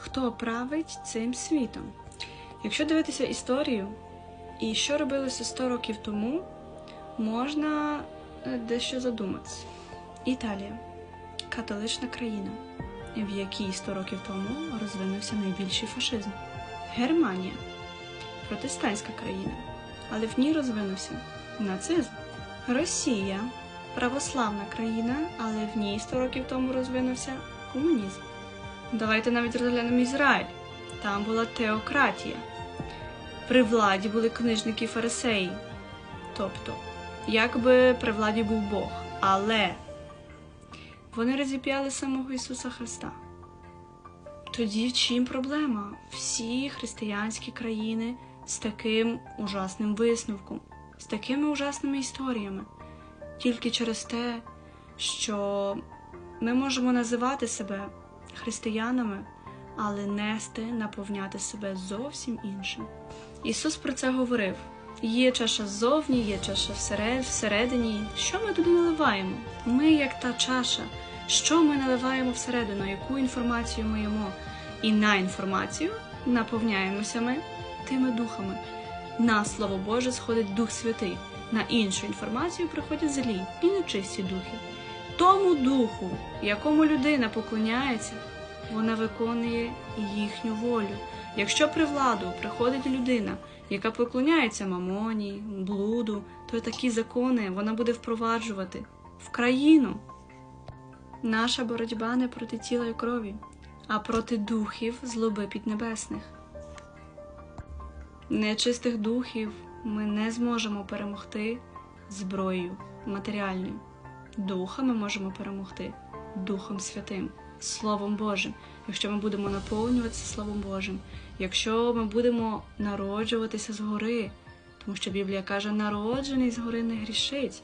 хто править цим світом. Якщо дивитися історію і що робилося 100 років тому, можна е, дещо задуматися. Італія католична країна, в якій 100 років тому розвинувся найбільший фашизм. Германія протестантська країна, але в ній розвинувся нацизм. Росія православна країна, але в ній 100 років тому розвинувся комунізм. Давайте навіть розглянемо Ізраїль. Там була теократія. При владі були книжники фарисеї. Тобто, якби при владі був Бог. Але вони розіп'яли самого Ісуса Христа. Тоді в чим проблема? Всі християнські країни з таким ужасним висновком, з такими ужасними історіями. Тільки через те, що ми можемо називати себе християнами, але нести, наповняти себе зовсім іншим. Ісус про це говорив: є чаша ззовні, є чаша всередині. Що ми туди наливаємо? Ми, як та чаша, що ми наливаємо всередину, яку інформацію ми їмо? І на інформацію наповняємося ми тими духами. На Слово Боже сходить Дух Святий, на іншу інформацію приходять злі і нечисті духи. Тому духу, якому людина поклоняється, вона виконує їхню волю. Якщо при владу приходить людина, яка поклоняється мамоні, блуду, то такі закони вона буде впроваджувати в країну. Наша боротьба не проти тіла і крові, а проти духів злоби піднебесних. Нечистих духів ми не зможемо перемогти зброєю матеріальною. Духа ми можемо перемогти Духом Святим, Словом Божим, якщо ми будемо наповнюватися Словом Божим, якщо ми будемо народжуватися згори, тому що Біблія каже, народжений згори не грішить.